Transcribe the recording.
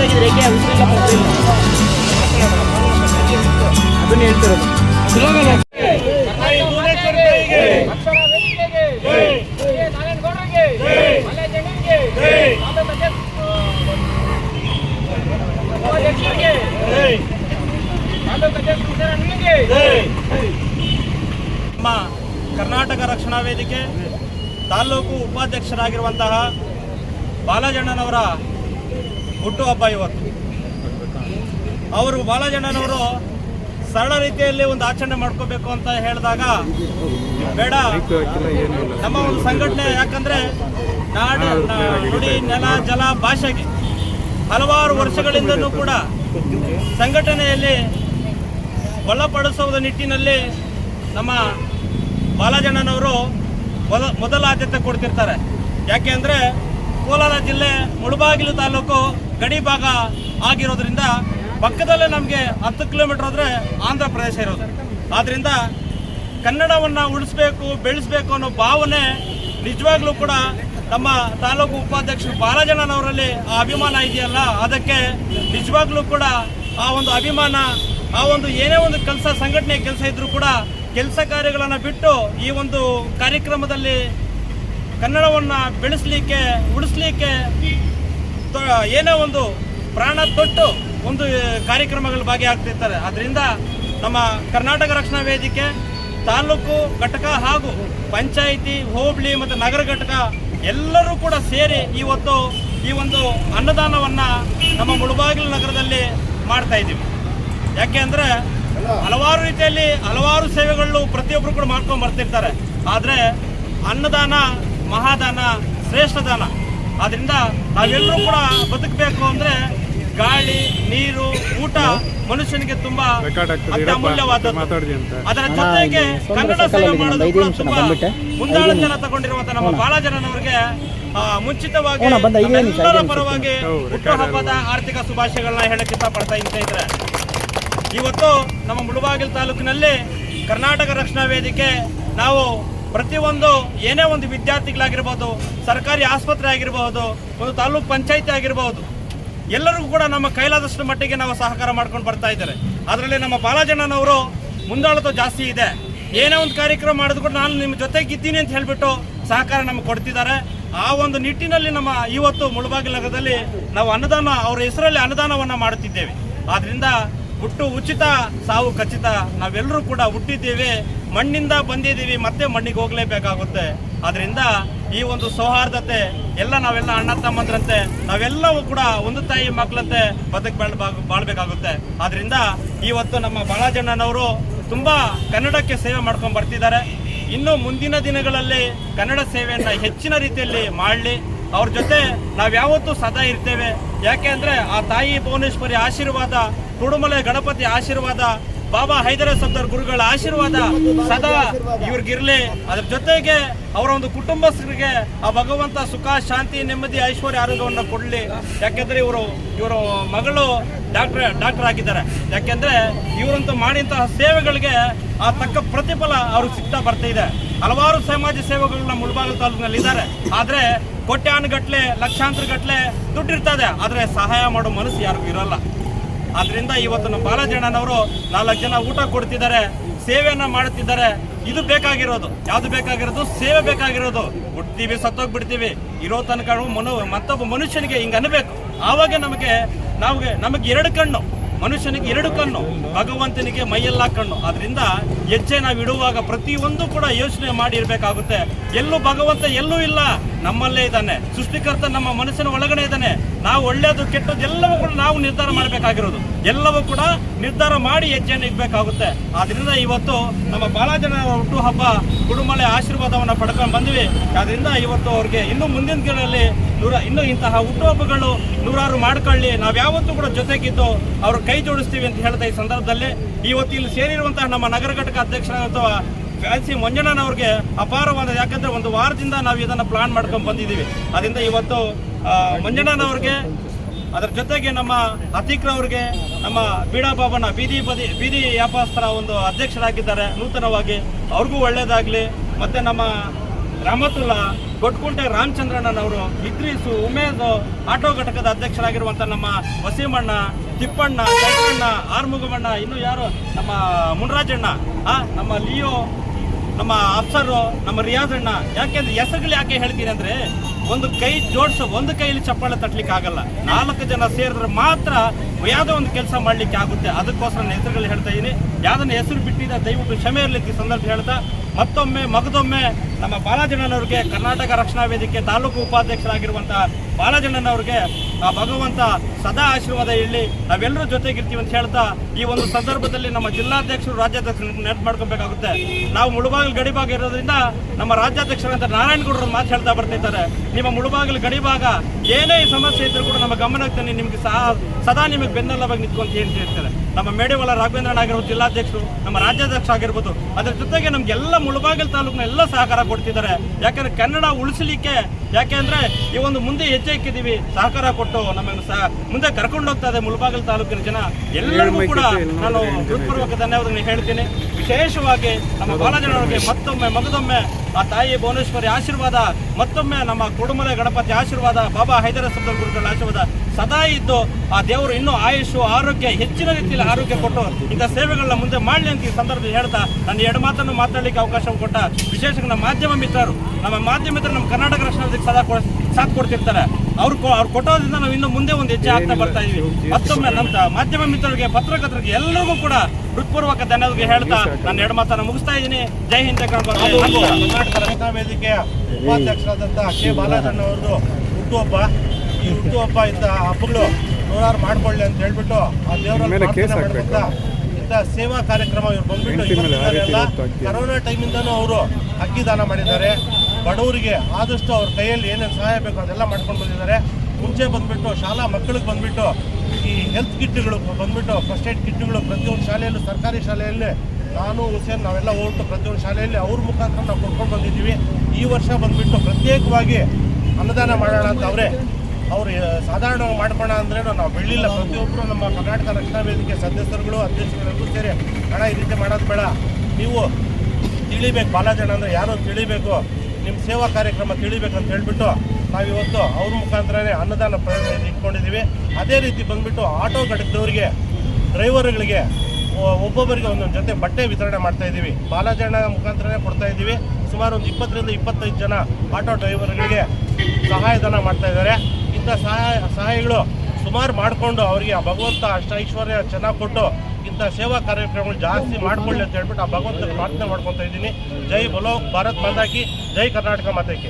ಉಸಿರಿಲ್ಲ ಅದನ್ನ ಹೇಳ್ತಿರೋದು. ಸ್ಲೋಗನ್ ನಮ್ಮ ಕರ್ನಾಟಕ ರಕ್ಷಣಾ ವೇದಿಕೆ ತಾಲೂಕು ಉಪಾಧ್ಯಕ್ಷರಾಗಿರುವಂತಹ ಬಾಲಜಣ್ಣನವರ ಹುಟ್ಟುಹಬ್ಬ ಇವತ್ತು. ಅವರು ಬಾಲಜಣ್ಣನವರು ಸರಳ ರೀತಿಯಲ್ಲಿ ಒಂದು ಆಚರಣೆ ಮಾಡ್ಕೋಬೇಕು ಅಂತ ಹೇಳಿದಾಗ, ಬೇಡ, ನಮ್ಮ ಒಂದು ಸಂಘಟನೆ ಯಾಕಂದ್ರೆ ನಾಡು ನುಡಿ, ನೆಲ, ಜಲ, ಭಾಷೆಗೆ ಹಲವಾರು ವರ್ಷಗಳಿಂದಲೂ ಕೂಡ ಸಂಘಟನೆಯಲ್ಲಿ ಬಲಪಡಿಸುವ ನಿಟ್ಟಿನಲ್ಲಿ ನಮ್ಮ ಬಾಲಜಣ್ಣನವರು ಮೊದ ಮೊದಲ ಆದ್ಯತೆ ಕೊಡ್ತಿರ್ತಾರೆ. ಯಾಕೆ ಅಂದರೆ ಕೋಲಾರ ಜಿಲ್ಲೆ ಮುಳಬಾಗಿಲು ತಾಲೂಕು ಗಡಿ ಭಾಗ ಆಗಿರೋದ್ರಿಂದ ಪಕ್ಕದಲ್ಲೇ ನಮಗೆ ಹತ್ತು ಕಿಲೋಮೀಟರ್ ಹೋದರೆ ಆಂಧ್ರ ಪ್ರದೇಶ ಇರೋದು. ಆದ್ದರಿಂದ ಕನ್ನಡವನ್ನು ಉಳಿಸ್ಬೇಕು, ಬೆಳೆಸಬೇಕು ಅನ್ನೋ ಭಾವನೆ ನಿಜವಾಗ್ಲೂ ಕೂಡ ನಮ್ಮ ತಾಲೂಕು ಉಪಾಧ್ಯಕ್ಷರು ಬಾಲಜಣ್ಣನವರಲ್ಲಿ ಆ ಅಭಿಮಾನ ಇದೆಯಲ್ಲ, ಅದಕ್ಕೆ ನಿಜವಾಗ್ಲೂ ಕೂಡ ಆ ಒಂದು ಅಭಿಮಾನ, ಆ ಒಂದು ಏನೇ ಒಂದು ಕೆಲಸ, ಸಂಘಟನೆ ಕೆಲಸ ಇದ್ರೂ ಕೂಡ ಕೆಲಸ ಕಾರ್ಯಗಳನ್ನು ಬಿಟ್ಟು ಈ ಒಂದು ಕಾರ್ಯಕ್ರಮದಲ್ಲಿ ಕನ್ನಡವನ್ನು ಬೆಳೆಸಲಿಕ್ಕೆ, ಉಳಿಸ್ಲಿಕ್ಕೆ ಏನೋ ಒಂದು ಪ್ರಾಣ ತೊಟ್ಟು ಒಂದು ಕಾರ್ಯಕ್ರಮಗಳು ಭಾಗಿಯಾಗ್ತಿರ್ತಾರೆ. ಅದರಿಂದ ನಮ್ಮ ಕರ್ನಾಟಕ ರಕ್ಷಣಾ ವೇದಿಕೆ, ತಾಲೂಕು ಘಟಕ ಹಾಗೂ ಪಂಚಾಯಿತಿ, ಹೋಬಳಿ ಮತ್ತು ನಗರ ಘಟಕ ಎಲ್ಲರೂ ಕೂಡ ಸೇರಿ ಇವತ್ತು ಈ ಒಂದು ಅನ್ನದಾನವನ್ನು ನಮ್ಮ ಮುಳುಬಾಗಿಲು ನಗರದಲ್ಲಿ ಮಾಡ್ತಾ ಇದ್ದೀವಿ. ಯಾಕೆ ಅಂದರೆ ಹಲವಾರು ರೀತಿಯಲ್ಲಿ ಹಲವಾರು ಸೇವೆಗಳು ಪ್ರತಿಯೊಬ್ಬರು ಕೂಡ ಮಾಡ್ಕೊಂಡು ಬರ್ತಿರ್ತಾರೆ. ಆದರೆ ಅನ್ನದಾನ ಮಹಾದಾನ ಶ್ರೇಷ್ಠ ದಾನ. ಆದ್ರಿಂದ ನಾವೆಲ್ಲರೂ ಕೂಡ ಬದುಕಬೇಕು ಅಂದ್ರೆ ಗಾಳಿ ನೀರು ಊಟ ಮನುಷ್ಯನಿಗೆ ತುಂಬಾ. ಅದರ ಜೊತೆಗೆ ಕನ್ನಡ ಸೇವೆ ಮಾಡೋದು ಕೂಡ ತುಂಬಾ ಮುಂದಾಳ ಜನ ತಗೊಂಡಿರುವಂತ ನಮ್ಮ ಬಾಲಾಜನವರಿಗೆ ಆ, ಮುಂಚಿತವಾಗಿ ಎಲ್ಲರ. ಪರವಾಗಿ ಹುಟ್ಟುಹಬ್ಬದ ಆರ್ಥಿಕ ಶುಭಾಶಯಗಳನ್ನ ಹೇಳಕ್ ಇಷ್ಟಪಡ್ತಾ ಇದ್ರೆ. ಸ್ನೇಹಿತರೆ ಇವತ್ತು ನಮ್ಮ ಮುಳುಬಾಗಿಲು ತಾಲೂಕಿನಲ್ಲಿ ಕರ್ನಾಟಕ ರಕ್ಷಣಾ ವೇದಿಕೆ ನಾವು ಪ್ರತಿಯೊಂದು ಏನೇ ಒಂದು ವಿದ್ಯಾರ್ಥಿಗಳಾಗಿರ್ಬೋದು, ಸರ್ಕಾರಿ ಆಸ್ಪತ್ರೆ ಆಗಿರಬಹುದು ಒಂದು ತಾಲೂಕ್ ಪಂಚಾಯತಿ ಆಗಿರಬಹುದು ಎಲ್ಲರಿಗೂ ಕೂಡ ನಮ್ಮ ಕೈಲಾದಷ್ಟು ಮಟ್ಟಿಗೆ ನಾವು ಸಹಕಾರ ಮಾಡ್ಕೊಂಡು ಬರ್ತಾ ಇದ್ದಾರೆ ಅದರಲ್ಲಿ ನಮ್ಮ ಬಾಲಾಜಣ್ಣನವರು ಮುಂದಾಳತ ಜಾಸ್ತಿ ಇದೆ. ಏನೇ ಒಂದು ಕಾರ್ಯಕ್ರಮ ಮಾಡಿದ್ರು ಕೂಡ ನಾನು ನಿಮ್ಮ ಜೊತೆಗಿದ್ದೀನಿ ಅಂತ ಹೇಳಿಬಿಟ್ಟು ಸಹಕಾರ ನಮಗೆ ಕೊಡ್ತಿದ್ದಾರೆ. ಆ ಒಂದು ನಿಟ್ಟಿನಲ್ಲಿ ನಮ್ಮ ಇವತ್ತು ಮುಳುಬಾಗಿಲಗದಲ್ಲಿ ನಾವು ಅನ್ನದಾನ, ಅವರ ಹೆಸರಲ್ಲಿ ಅನ್ನದಾನವನ್ನ ಮಾಡುತ್ತಿದ್ದೇವೆ. ಆದ್ರಿಂದ ಹುಟ್ಟು ಉಚಿತ, ಸಾವು ಖಚಿತ. ನಾವೆಲ್ಲರೂ ಕೂಡ ಹುಟ್ಟಿದ್ದೀವಿ, ಮಣ್ಣಿಂದ ಬಂದಿದ್ದೀವಿ, ಮತ್ತೆ ಮಣ್ಣಿಗೆ ಹೋಗಲೇಬೇಕಾಗುತ್ತೆ. ಆದ್ರಿಂದ ಈ ಒಂದು ಸೌಹಾರ್ದತೆ, ಎಲ್ಲ ನಾವೆಲ್ಲ ಅಣ್ಣ ತಮ್ಮಂದ್ರಂತೆ, ನಾವೆಲ್ಲವೂ ಕೂಡ ಒಂದು ತಾಯಿ ಮಕ್ಕಳಂತೆ ಬದುಕ್ ಬಾಳ್ ಬಾಳ್ಬೇಕಾಗುತ್ತೆ. ಆದ್ರಿಂದ ಇವತ್ತು ನಮ್ಮ ಬಾಳಾಜಣ್ಣನವರು ತುಂಬಾ ಕನ್ನಡಕ್ಕೆ ಸೇವೆ ಮಾಡ್ಕೊಂಡು ಬರ್ತಿದ್ದಾರೆ. ಇನ್ನು ಮುಂದಿನ ದಿನಗಳಲ್ಲಿ ಕನ್ನಡ ಸೇವೆಯನ್ನ ಹೆಚ್ಚಿನ ರೀತಿಯಲ್ಲಿ ಮಾಡಲಿ. ಅವ್ರ ಜೊತೆ ನಾವ್ಯಾವತ್ತೂ ಸದಾ ಇರ್ತೇವೆ. ಯಾಕೆ ಅಂದ್ರೆ ಆ ತಾಯಿ ಭುವನೇಶ್ವರಿ ಆಶೀರ್ವಾದ ಕುಡುಮಲೆ ಗಣಪತಿ ಆಶೀರ್ವಾದ, ಬಾಬಾ ಹೈದರ ಸಬ್ದರ್ ಗುರುಗಳ ಆಶೀರ್ವಾದ ಸದಾ ಇವ್ರಿಗಿರ್ಲಿ ಅದ್ರ ಜೊತೆಗೆ ಅವರ ಒಂದು ಕುಟುಂಬಸ್ಥರಿಗೆ ಆ ಭಗವಂತ ಸುಖ, ಶಾಂತಿ, ನೆಮ್ಮದಿ, ಐಶ್ವರ್ಯ, ಆರೋಗ್ಯವನ್ನು ಕೊಡಲಿ. ಯಾಕೆಂದ್ರೆ ಇವರು ಇವರು ಮಗಳು ಡಾಕ್ಟರ್ ಡಾಕ್ಟರ್ ಆಗಿದ್ದಾರೆ. ಯಾಕೆಂದ್ರೆ ಇವರಂತೂ ಮಾಡಿದಂತಹ ಸೇವೆಗಳಿಗೆ ಆ ತಕ್ಕ ಪ್ರತಿಫಲ ಅವ್ರಿಗೆ ಸಿಗ್ತಾ ಬರ್ತಾ ಇದೆ. ಹಲವಾರು ಸಮಾಜ ಸೇವೆಗಳು ನಮ್ಮ ಮುಳಬಾಗಿಲು ತಾಲೂಕಿನಲ್ಲಿ ಇದ್ದಾರೆ. ಆದ್ರೆ ಕೋಟ್ಯಾನುಗಟ್ಲೆ ಲಕ್ಷಾಂತರ ಗಟ್ಲೆ ದುಡ್ಡು ಇರ್ತದೆ ಆದ್ರೆ ಸಹಾಯ ಮಾಡೋ ಮನಸ್ಸು ಯಾರಿಗೂ ಇರಲ್ಲ. ಆದ್ರಿಂದ ಇವತ್ತು ನಮ್ಮ ಬಾಲಾಜಣ್ಣನವರು ನಾಲ್ಕು ಜನ ಊಟ ಕೊಡ್ತಿದ್ದಾರೆ, ಸೇವೆಯನ್ನ ಮಾಡುತ್ತಿದ್ದಾರೆ. ಇದು ಬೇಕಾಗಿರೋದು. ಯಾವ್ದು ಬೇಕಾಗಿರೋದು? ಸೇವೆ ಬೇಕಾಗಿರೋದು. ಹುಡ್ತೀವಿ ಸತ್ತೋಗ್ಬಿಡ್ತೀವಿ. ಇರೋ ತನಕ ಮನು, ಮತ್ತೊಬ್ಬ ಮನುಷ್ಯನಿಗೆ ಹಿಂಗ ಅನ್ಬೇಕು ಆವಾಗ ನಮಗೆ ನಮಗೆ ನಮಗೆ ಎರಡು ಕಣ್ಣು. ಮನುಷ್ಯನಿಗೆ ಎರಡು ಕಣ್ಣು. ಭಗವಂತನಿಗೆ ಮೈಯೆಲ್ಲ ಕಣ್ಣು. ಅದರಿಂದ ಹೆಜ್ಜೆ ನಾವು ಇಡುವಾಗ ಪ್ರತಿಯೊಂದು ಕೂಡ ಯೋಚನೆ ಮಾಡಿರಬೇಕಾಗುತ್ತೆ. ಎಲ್ಲೂ ಭಗವಂತ ಎಲ್ಲೂ ಇಲ್ಲ. ನಮ್ಮಲ್ಲೇ ಇದ್ದಾನೆ. ಸೃಷ್ಟಿಕರ್ತ ನಮ್ಮ ಮನಸ್ಸಿನ ಒಳಗಡೆ ಇದ್ದಾನೆ. ನಾವು ಒಳ್ಳೆಯದು ಕೆಟ್ಟದ್ದು ಎಲ್ಲವೂ ಕೂಡ ನಾವು ನಿರ್ಧಾರ ಮಾಡಬೇಕಾಗಿರೋದು. ಎಲ್ಲವೂ ಕೂಡ ನಿರ್ಧಾರ ಮಾಡಿ ಹೆಜ್ಜೆಯನ್ನು ಇಡಬೇಕಾಗುತ್ತೆ. ಆದ್ರಿಂದ ಇವತ್ತು ನಮ್ಮ ಬಾಲಾಜನ ಹುಟ್ಟುಹಬ್ಬ ಕುಡುಮಳೆ ಆಶೀರ್ವಾದವನ್ನು ಪಡ್ಕೊಂಡು ಬಂದ್ವಿ. ಆದ್ರಿಂದ ಇವತ್ತು ಅವ್ರಿಗೆ ಇನ್ನು ಮುಂದಿನ ದಿನಗಳಲ್ಲಿ ನೂರ, ಇನ್ನು ಇಂತಹ ಹುಟ್ಟುಹಬ್ಬಗಳು ನೂರಾರು ಮಾಡ್ಕೊಳ್ಳಿ. ನಾವು ಯಾವತ್ತೂ ಕೂಡ ಜೊತೆಗಿದ್ದು ಅವ್ರ ಕೈ ಜೋಡಿಸ್ತೀವಿ ಅಂತ ಹೇಳ್ತಾ ಈ ಸಂದರ್ಭದಲ್ಲಿ. ಇವತ್ತು ಇಲ್ಲಿ ಸೇರಿರುವಂತಹ ನಮ್ಮ ನಗರ ಘಟಕ ಅಧ್ಯಕ್ಷರಾದಂತಹ ಫ್ಯಾನ್ಸಿ ಮಂಜಣ್ಣನವ್ರಿಗೆ ಅಪಾರವಾದ, ಯಾಕಂದ್ರೆ ಒಂದು ವಾರದಿಂದ ನಾವು ಇದನ್ನ ಪ್ಲಾನ್ ಮಾಡ್ಕೊಂಡು ಬಂದಿದ್ದೀವಿ. ಅದರಿಂದ ಇವತ್ತು ಮಂಜಣ್ಣನವ್ರಿಗೆ, ಅದರ ಜೊತೆಗೆ ನಮ್ಮ ಅತಿಕ್ರವ್ರಿಗೆ ನಮ್ಮ ಬೀಡಾ ಬಾಬನ ಬೀದಿ ಬದಿ, ಬೀದಿ ವ್ಯಾಪಾರಸ್ಥರ ಒಂದು ಅಧ್ಯಕ್ಷರಾಗಿದ್ದಾರೆ. ನೂತನವಾಗಿ, ಅವ್ರಿಗೂ ಒಳ್ಳೇದಾಗ್ಲಿ. ಮತ್ತೆ ನಮ್ಮ ರಹಮತುಲ್ಲಾ ಗೊಟ್ಕುಂಟೆ ರಾಮಚಂದ್ರಣ್ಣನವರು, ಇದ್ರೀಸು, ಉಮೇದು, ಆಟೋ ಘಟಕದ ಅಧ್ಯಕ್ಷರಾಗಿರುವಂತ ನಮ್ಮ ವಸೀಮಣ್ಣ, ತಿಪ್ಪಣ್ಣ, ಚೈತ್ರಣ್ಣ, ಆರ್ಮುಗಮಣ್ಣ, ಇನ್ನು ಯಾರು? ನಮ್ಮ ಮುನ್ರಾಜಣ್ಣ, ಆ, ನಮ್ಮ ಲಿಯೋ, ನಮ್ಮ ಅಫ್ಸರು, ನಮ್ಮ ರಿಯಾಜಣ್ಣ. ಯಾಕೆಂದ್ರೆ ಹೆಸರುಗಳು ಯಾಕೆ ಹೇಳ್ತೀನಿ ಅಂದ್ರೆ, ಒಂದು ಕೈ ಜೋಡಿಸ, ಒಂದು ಕೈಯಲ್ಲಿ ಚಪ್ಪಾಳೆ ತಟ್ಲಿಕ್ಕೆ ಆಗಲ್ಲ ನಾಲ್ಕು ಜನ ಸೇರಿದ್ರೆ ಮಾತ್ರ ಯಾವುದೋ ಒಂದು ಕೆಲಸ ಮಾಡಲಿಕ್ಕೆ ಆಗುತ್ತೆ, ಅದಕ್ಕೋಸ್ಕರ ನಾನು ಹೆಸರುಗಳು ಹೇಳ್ತಾ ಇದ್ದೀನಿ ಯಾವುದನ್ನು ಹೆಸರು ಬಿಟ್ಟಿದ್ದ ದಯವಿಟ್ಟು ಕ್ಷಮೆ ಇರಲಿಕ್ಕೆ ಸಂದರ್ಭ ಹೇಳ್ತಾ, ಮತ್ತೊಮ್ಮೆ ಮಗದೊಮ್ಮೆ ನಮ್ಮ ಬಾಲಾಜಣ್ಣನವ್ರಿಗೆ ಕರ್ನಾಟಕ ರಕ್ಷಣಾ ವೇದಿಕೆ ತಾಲೂಕು ಉಪಾಧ್ಯಕ್ಷರಾಗಿರುವಂತಹ ಬಾಲಾಜಣ್ಣನವ್ರಿಗೆ ಆ ಭಗವಂತ ಸದಾ ಆಶೀರ್ವಾದ ಹೇಳಿ ನಾವೆಲ್ಲರೂ ಜೊತೆಗಿರ್ತೀವಿ ಅಂತ ಹೇಳ್ತಾ, ಈ ಒಂದು ಸಂದರ್ಭದಲ್ಲಿ ನಮ್ಮ ಜಿಲ್ಲಾಧ್ಯಕ್ಷರು, ರಾಜ್ಯಾಧ್ಯಕ್ಷರು ನೆನಪು ಮಾಡ್ಕೊಬೇಕಾಗುತ್ತೆ. ನಾವು ಮುಳುಬಾಗಿಲು ಗಡಿಭಾಗ ಇರೋದ್ರಿಂದ ನಮ್ಮ ರಾಜ್ಯಾಧ್ಯಕ್ಷರಂತ ನಾರಾಯಣಗೌಡರು ಮಾತು ಹೇಳ್ತಾ ಬರ್ತಿದ್ದಾರೆ. ನಿಮ್ಮ ಮುಳುಬಾಗಿಲು ಗಡಿಭಾಗ ಏನೇ ಸಮಸ್ಯೆ ಇದ್ರೂ ಕೂಡ ನಮ್ಮ ಗಮನಕ್ಕೆ ನಿಮ್ಗೆ ಸಹ, ಸದಾ ನಿಮಗೆ ಬೆನ್ನೆಲುಬಾಗಿ ನಿಂತ್ಕೊಂತ ಅಂತ ಹೇಳ್ತಾರೆ? ನಮ್ಮ ಮೇಡಿವಾಳ ರಾಘವೇಂದ್ರ ಆಗಿರ್ಬೋದು ಜಿಲ್ಲಾಧ್ಯಕ್ಷರು ನಮ್ಮ ರಾಜ್ಯಾಧ್ಯಕ್ಷ ಆಗಿರ್ಬೋದು ಅದ್ರ ಜೊತೆಗೆ ನಮ್ಗೆಲ್ಲ ಮುಳಬಾಗಿಲು ತಾಲೂಕಿನ ಎಲ್ಲ ಸಹಕಾರ ಕೊಡ್ತಿದ್ದಾರೆ. ಯಾಕಂದ್ರೆ ಕನ್ನಡ ಉಳಿಸಲಿಕ್ಕೆ ಯಾಕೆಂದ್ರೆ ಈ ಒಂದು ಮುಂದೆ ಹೆಜ್ಜೆ ಇಕ್ಕಿದೀವಿ ಸಹಕಾರ ಕೊಟ್ಟು ನಮ್ಮನ್ನು ಸಹ ಮುಂದೆ ಕರ್ಕೊಂಡು ಹೋಗ್ತಾ ಇದೆ ಮುಳಬಾಗಿಲು ತಾಲೂಕಿನ ಜನ. ಎಲ್ಲರಿಗೂ ಕೂಡ ನಾನು ಹೃತ್ಪೂರ್ವಕ ಧನ್ಯವಾದಗಳನ್ನು ಹೇಳ್ತೀನಿ. ವಿಶೇಷವಾಗಿ ನಮ್ಮ ಬಾಲಜನವರಿಗೆ ಮತ್ತೊಮ್ಮೆ ಮಗದೊಮ್ಮೆ ಆ ತಾಯಿ ಭುವನೇಶ್ವರಿ ಆಶೀರ್ವಾದ ಮತ್ತೊಮ್ಮೆ ನಮ್ಮ ಕುಡುಮಲೆ ಗಣಪತಿ ಆಶೀರ್ವಾದ ಬಾಬಾ ಹೈದರ ಗುರುಗಳ ಆಶೀರ್ವಾದ ಸದಾ ಇದ್ದು ಆ ದೇವರು ಇನ್ನೂ ಆಯುಷು ಆರೋಗ್ಯ ಹೆಚ್ಚಿನ ರೀತಿಯಲ್ಲಿ ಆರೋಗ್ಯ ಕೊಟ್ಟು ಇಂಥ ಸೇವೆಗಳನ್ನ ಮುಂದೆ ಮಾಡಲಿ ಅಂತ ಈ ಸಂದರ್ಭದಲ್ಲಿ ಹೇಳ್ತಾ ನನ್ನ ಎರಡು ಮಾತನ್ನು ಮಾತಾಡಲಿಕ್ಕೆ ಅವಕಾಶ ಕೊಟ್ಟ ವಿಶೇಷ ನಮ್ಮ ಮಾಧ್ಯಮ ಮಿತ್ರರು. ನಮ್ಮ ಮಾಧ್ಯಮ ಮಿತ್ರರು ನಮ್ಮ ಕರ್ನಾಟಕ ರಕ್ಷಣೆ ಸದಾ ಕೊ- ಸಾಥ್ ಕೊಡ್ತಿರ್ತಾರೆ. ಅವ್ರು ಅವ್ರು ಕೊಟ್ಟೋದ್ರಿಂದ ನಾವು ಇನ್ನು ಮುಂದೆ ಒಂದು ಹೆಜ್ಜೆ ಆಗ್ತಾ ಬರ್ತಾ ಇದೀವಿ. ಮತ್ತೊಮ್ಮೆ ನಮ್ಮ ಮಾಧ್ಯಮ ಮಿತ್ರರಿಗೆ ಪತ್ರಕರ್ತರಿಗೆ ಎಲ್ಲರಿಗೂ ಕೂಡ ಹೃತ್ಪೂರ್ವಕ ಧನ್ಯವಾದ ಹೇಳ್ತಾ ನನ್ನ ಎರಡು ಮಾತನ್ನು ಮುಗಿಸ್ತಾ ಇದ್ದೀನಿ. ಜೈ ಹಿಂದೆ ಕರ್ನಾಟಕ ರಕ್ಷಣಾ ವೇದಿಕೆಯ ಉಪಾಧ್ಯಕ್ಷರಾದಂತಹ ಕೆ ಬಾಲಚಂದ್ರ ಅವ್ರದ್ದು ಹುಟ್ಟುಹಬ್ಬ. ಈ ಹುಟ್ಟುಹಬ್ಬ ಇಂತಹ ಹಬ್ಬಗಳು ನೂರಾರು ಮಾಡ್ಕೊಳ್ಳಿ ಅಂತ ಹೇಳ್ಬಿಟ್ಟು ಆ ದೇವರ ಇಂಥ ಸೇವಾ ಕಾರ್ಯಕ್ರಮ ಇವ್ರು ಬಂದ್ಬಿಟ್ಟು ಕರೋನಾ ಟೈಮಿಂದನೂ ಅವರು ಅಕ್ಕಿ ದಾನ ಮಾಡಿದ್ದಾರೆ. ಬಡವರಿಗೆ ಆದಷ್ಟು ಅವ್ರ ಕೈಯಲ್ಲಿ ಏನೇನು ಸಹಾಯ ಬೇಕು ಅದೆಲ್ಲ ಮಾಡ್ಕೊಂಡು ಬಂದಿದ್ದಾರೆ. ಮುಂಚೆ ಬಂದ್ಬಿಟ್ಟು ಶಾಲಾ ಮಕ್ಕಳಿಗೆ ಬಂದ್ಬಿಟ್ಟು ಈ ಹೆಲ್ತ್ ಕಿಟ್ಗಳು ಬಂದ್ಬಿಟ್ಟು ಫಸ್ಟ್ ಏಡ್ ಕಿಟ್ಗಳು ಪ್ರತಿಯೊಂದು ಶಾಲೆಯಲ್ಲೂ ಸರ್ಕಾರಿ ಶಾಲೆಯಲ್ಲಿ ನಾನು ಹುಸೇನ್ ನಾವೆಲ್ಲ ಹೋಗ್ಬಿಟ್ಟು ಪ್ರತಿಯೊಂದು ಶಾಲೆಯಲ್ಲಿ ಅವ್ರ ಮುಖಾಂತರ ನಾವು ಕೊಟ್ಕೊಂಡು ಬಂದಿದ್ದೀವಿ. ಈ ವರ್ಷ ಬಂದ್ಬಿಟ್ಟು ಪ್ರತ್ಯೇಕವಾಗಿ ಅನ್ನದಾನ ಮಾಡೋಣ ಅಂತ ಅವರೇ ಅವ್ರು ಸಾಧಾರಣವಾಗಿ ಮಾಡ್ಕೋಣ ಅಂದ್ರೆ ನಾವು ಬೆಳ್ಳಿಲ್ಲ ಪ್ರತಿಯೊಬ್ಬರು ನಮ್ಮ ಕರ್ನಾಟಕ ರಕ್ಷಣಾ ವೇದಿಕೆ ಸದಸ್ಯರುಗಳು ಅಧ್ಯಕ್ಷರುಗಳು ಸೇರಿ ಹಣ ಈ ರೀತಿ ಮಾಡೋದು ಬೇಡ. ನೀವು ತಿಳಿಬೇಕು ಬಾಲಾಜಣ ಅಂದರೆ ಯಾರು ತಿಳಿಬೇಕು? ನಿಮ್ಮ ಸೇವಾ ಕಾರ್ಯಕ್ರಮ ತಿಳಿಬೇಕು ಅಂತ ಹೇಳ್ಬಿಟ್ಟು ನಾವಿವತ್ತು ಅವ್ರ ಮುಖಾಂತರನೇ ಅನ್ನದಾನ ಪ್ರಯೋಗ ಇಟ್ಕೊಂಡಿದ್ದೀವಿ ಅದೇ ರೀತಿ ಬಂದ್ಬಿಟ್ಟು ಆಟೋ ಘಟಕದವರಿಗೆ ಡ್ರೈವರ್ಗಳಿಗೆ ಒಬ್ಬೊಬ್ಬರಿಗೆ ಒಂದೊಂದು ಜೊತೆ ಬಟ್ಟೆ ವಿತರಣೆ ಮಾಡ್ತಾ ಇದ್ದೀವಿ ಬಾಲಾಜಣ ಮುಖಾಂತರನೇ ಕೊಡ್ತಾ ಇದ್ದೀವಿ ಸುಮಾರು ಒಂದು ಇಪ್ಪತ್ತರಿಂದ ಇಪ್ಪತ್ತೈದು ಜನ ಆಟೋ ಡ್ರೈವರ್ಗಳಿಗೆ ಸಹಾಯಧನ ಮಾಡ್ತಾ ಇದ್ದಾರೆ. ಇಂಥ ಸಹಾಯ ಸಹಾಯಗಳು ಸುಮಾರು ಮಾಡಿಕೊಂಡು ಅವರಿಗೆ ಆ ಭಗವಂತ ಅಷ್ಟ ಐಶ್ವರ್ಯ ಚೆನ್ನಾಗಿ ಕೊಟ್ಟು ಇಂಥ ಸೇವಾ ಕಾರ್ಯಕ್ರಮಗಳು ಜಾಸ್ತಿ ಮಾಡ್ಕೊಳ್ಳಿ ಅಂತ ಹೇಳ್ಬಿಟ್ಟು ಆ ಭಗವಂತ ಪ್ರಾರ್ಥನೆ ಮಾಡ್ಕೊತಾ ಇದ್ದೀನಿ. ಜೈ ಬಲೋ, ಭಾರತ್ ಮಾತಾಕಿ ಜೈ ಕರ್ನಾಟಕ ಮಾತಾಕಿ